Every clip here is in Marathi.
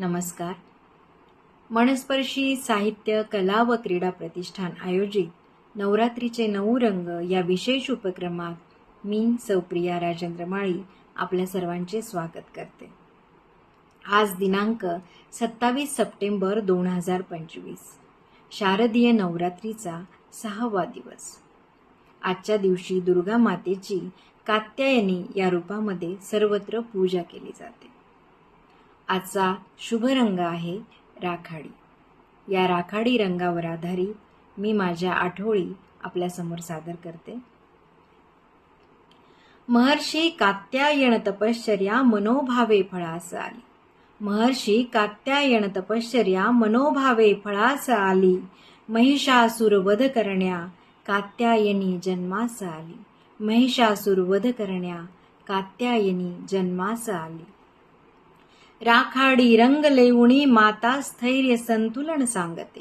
नमस्कार. मनस्पर्शी साहित्य कला व क्रीडा प्रतिष्ठान आयोजित नवरात्रीचे नऊ रंग या विशेष उपक्रमात मी सौप्रिया राजेंद्र माळी आपल्या सर्वांचे स्वागत करते. आज दिनांक सत्तावीस सप्टेंबर दोन हजार पंचवीस शारदीय नवरात्रीचा सहावा दिवस. आजच्या दिवशी दुर्गा मातेची कात्यायनी या रूपामध्ये सर्वत्र पूजा केली जाते. आजचा शुभ रंग आहे राखाडी. या राखाडी रंगावर आधारित मी माझ्या आठवळी आपल्यासमोर सादर करते. महर्षी कात्यायन तपश्चर्या मनोभावे फळास आली महर्षी कात्यायन तपश्चर्या मनोभावे फळास आली महिषासुर वध करण्या कात्यायनी जन्मास आली महिषासुर वध करण्या कात्यायनी जन्मास आली राखाडी रंग लेवणी माता स्थैर्य संतुलन सांगते.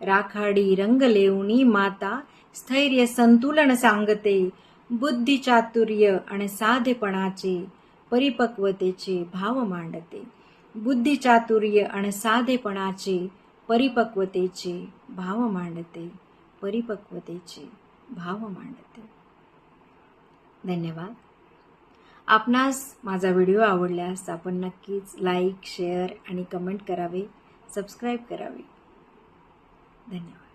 राखाडी रंग लेवणी माता स्थैर्य संतुलन सांगते. बुद्धी चातुर्य आणि साधेपणाचे परिपक्वतेचे भाव मांडते. बुद्धी चातुर्य आणि साधेपणाचे परिपक्वतेचे भाव मांडते. परिपक्वतेचे भाव मांडते. धन्यवाद. आपणास माझा व्हिडिओ आवडल्यास आपण नक्कीच लाईक शेअर आणि कमेंट करावे सबस्क्राईब करावे. धन्यवाद.